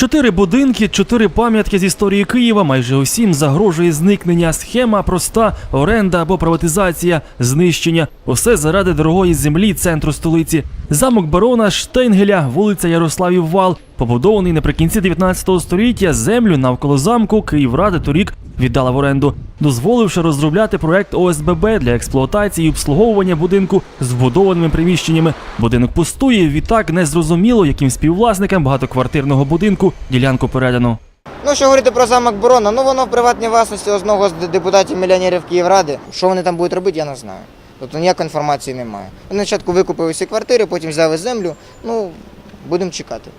Чотири будинки, чотири пам'ятки з історії Києва. Майже усім загрожує зникнення. Схема проста: оренда або приватизація, знищення. Усе заради дорогої землі центру столиці. Замок барона Штейнгеля, вулиця Ярославів Вал, побудований наприкінці 19 століття. Землю навколо замку Київради торік віддала в оренду, дозволивши розробляти проект ОСББ для експлуатації і обслуговування будинку з вбудованими приміщеннями. Будинок пустує. Відтак незрозуміло, яким співвласникам багатоквартирного будинку ділянку передано. Ну, що говорити про замок Борона, ну воно в приватній власності одного з депутатів-мільйонерів Київради. Що вони там будуть робити, я не знаю. Тобто ніякої інформації немає. Вони спочатку викупили всі квартири, потім взяли землю. Ну, будемо чекати.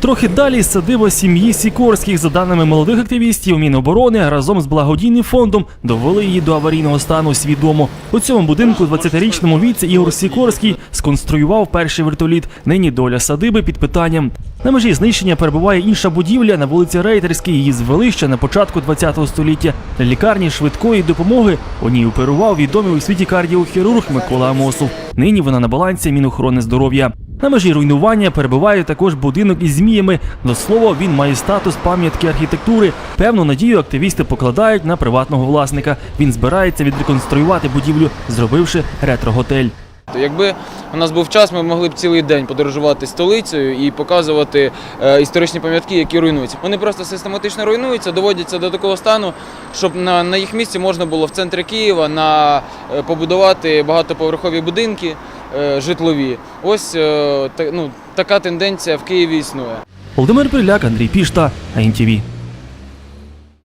Трохи далі садиба сім'ї Сікорських, за даними молодих активістів Міноборони, разом з благодійним фондом довели її до аварійного стану свідомо. У цьому будинку 20-річному віці Ігор Сікорський сконструював перший вертоліт. Нині доля садиби під питанням. На межі знищення перебуває інша будівля на вулиці Рейтерській. Її звели ще на початку 20 століття. Для лікарні швидкої допомоги у ній оперував відомий у світі кардіохірург Микола Амосов. Нині вона на балансі Мінохорони здоров'я. На межі руйнування перебуває також будинок із зміями. До слова, він має статус пам'ятки архітектури. Певну надію активісти покладають на приватного власника. Він збирається відреконструювати будівлю, зробивши ретро-готель. Якби у нас був час, ми могли б цілий день подорожувати столицею і показувати е, історичні пам'ятки, які руйнуються. Вони просто систематично руйнуються, доводяться до такого стану, щоб на, їх місці можна було в центрі Києва на, е, побудувати багатоповерхові будинки житлові. Ось е, ну, така тенденція в Києві існує. Володимир Приляк, Андрій Пішта, АНТВ.